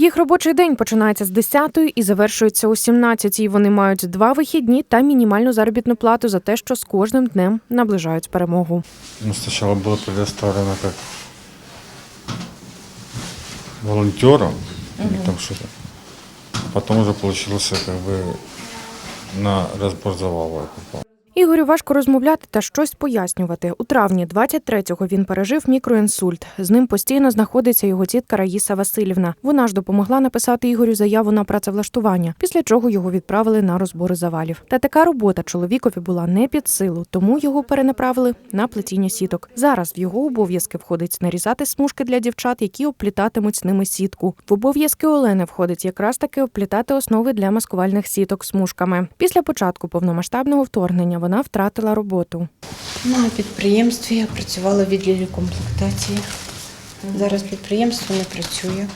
Їх робочий день починається з 10 і завершується о 17 Вони мають два вихідні та мінімальну заробітну плату за те, що з кожним днем наближають перемогу. Ну, сначала было предоставлено как волонтерам или там что-то. А потом уже получился на разбор завала я попал. Ігорю важко розмовляти та щось пояснювати. У травні 23-го він пережив мікроінсульт. З ним постійно знаходиться його тітка Раїса Васильівна. Вона ж допомогла написати Ігорю заяву на працевлаштування, після чого його відправили на розбори завалів. Та така робота чоловікові була не під силу, тому його перенаправили на плетіння сіток. Зараз в його обов'язки входить нарізати смужки для дівчат, які обплітатимуть з ними сітку. В обов'язки Олени входить якраз таки обплітати основи для маскувальних сіток смужками. Після початку повномасштабного вторгнення вона втратила роботу. На підприємстві я працювала в відділі комплектації. Зараз підприємство не працює.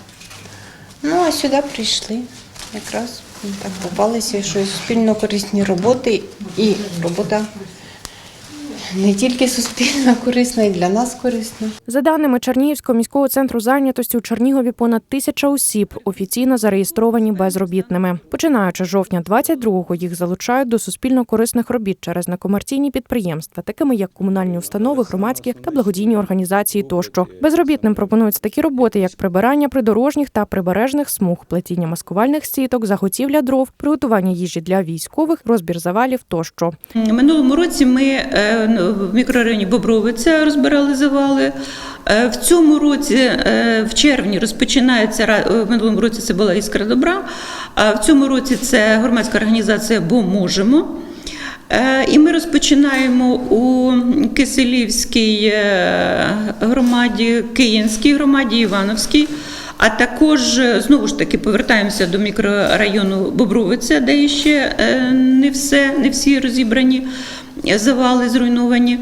Ну, а сюди прийшли. Якраз так попалися, що суспільно корисні роботи і робота не тільки суспільно корисна, і для нас корисна. За даними Чернігівського міського центру зайнятості, у Чернігові понад тисяча осіб офіційно зареєстровані безробітними. Починаючи з жовтня 22-го їх залучають до суспільно корисних робіт через некомерційні підприємства, такими як комунальні установи, громадські та благодійні організації тощо. Безробітним пропонуються такі роботи, як прибирання придорожніх та прибережних смуг, плетіння маскувальних сіток, заготівля дров, приготування їжі для військових, розбір завалів тощо. Минулому році ми е, ну, в мікрорайоні Бобровиця розбирали завали. Е, В цьому році, е, в червні, розпочинається е, в минулому році це була іскра добра. А в цьому році це громадська організація Бо можемо. І ми розпочинаємо у Киселівській громаді, Київській громаді, Івановській. А також е, знову ж таки повертаємося до мікрорайону Бобровиця, де ще е, не все, не всі розібрані е, завали зруйновані.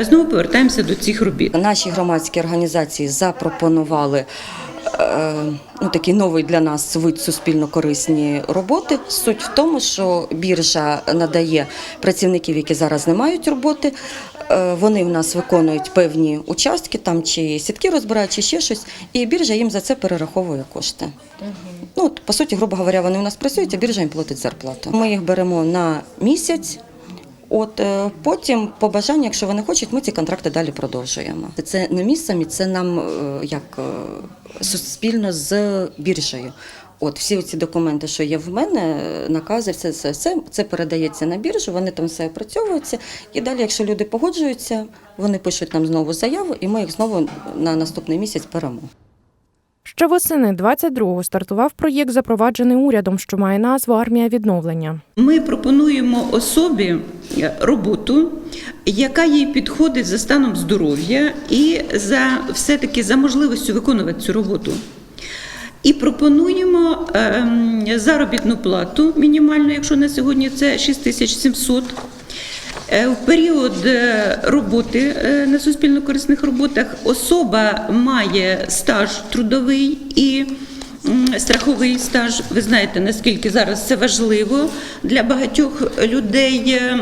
Знову повертаємося до цих робіт. Наші громадські організації запропонували ну, такий новий для нас вид суспільно-корисні роботи. Суть в тому, що біржа надає працівників, які зараз не мають роботи. Е, Вони в нас виконують певні участки, там чи сітки розбирають, чи ще щось, і біржа їм за це перераховує кошти. Ну, от, по суті, грубо говоря, вони у нас працюють, а біржа їм платить зарплату. Ми їх беремо на місяць. От е, потім, по бажанню, якщо вони хочуть, ми ці контракти далі продовжуємо. Це не ми самі, це нам е, як е, суспільно з біржею. От всі ці документи, що є в мене, накази, все, все, все це передається на біржу, вони там все опрацьовуються. І далі, якщо люди погоджуються, вони пишуть нам знову заяву, і ми їх знову на наступний місяць беремо. Ще восени 22-го стартував проєкт, запроваджений урядом, що має назву Армія відновлення. Ми пропонуємо особі е, роботу, яка їй підходить за станом здоров'я і за все-таки за можливістю виконувати цю роботу. І пропонуємо ем, заробітну плату мінімальну, якщо на сьогодні це 6700. Е, В період е, роботи е, на суспільно-корисних роботах особа має стаж трудовий і страховий стаж. Ви знаєте, наскільки зараз це важливо для багатьох людей е,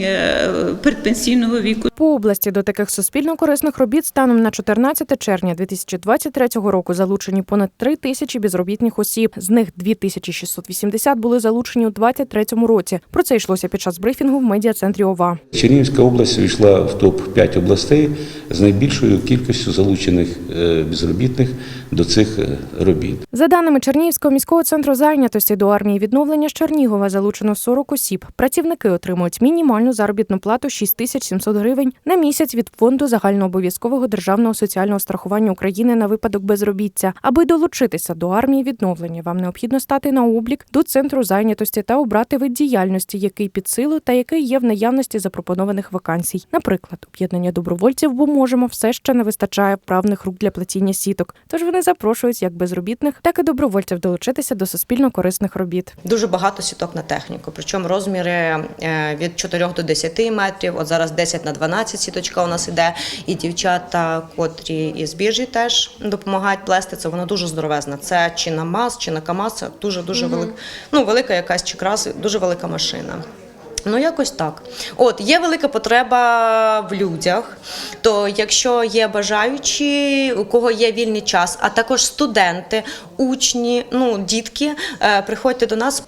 е, передпенсійного віку. По області до таких суспільно-корисних робіт станом на 14 червня 2023 року залучені понад 3 тисячі безробітних осіб. З них 2680 були залучені у 2023 році. Про це йшлося під час брифінгу в медіа-центрі ОВА. Чернігівська область увійшла в топ-5 областей з найбільшою кількістю залучених е, безробітних до цих робіт. За даними Чернігівського міського центру зайнятості до армії відновлення з Чернігова залучено 40 осіб. Працівники отримують мінімальну заробітну плату 6700 гривень на місяць від фонду загальнообов'язкового державного соціального страхування України на випадок безробіття. Аби долучитися до армії відновлення, вам необхідно стати на облік до центру зайнятості та обрати вид діяльності, який під силу та який є в наявності запропонованих вакансій. Наприклад, об'єднання добровольців, бо можемо все ще не вистачає вправних рук для плетіння сіток. Тож вони запрошують як безробітних, так і добровольців долучитися до суспільно корисних робіт. Дуже багато сіток на техніку, причому розміри е, від 4 до 10 метрів. От зараз 10 на 12 сіточка у нас іде. І дівчата, котрі із біржі теж допомагають плести, це вона дуже здоровезна. Це чи на МАЗ, чи на КАМАЗ, це дуже дуже велика, ну велика якась чи крас, дуже велика машина. Ну, якось так. От, є велика потреба в людях. То якщо є бажаючі, у кого є вільний час, а також студенти, учні, ну, дітки, е, приходьте до нас.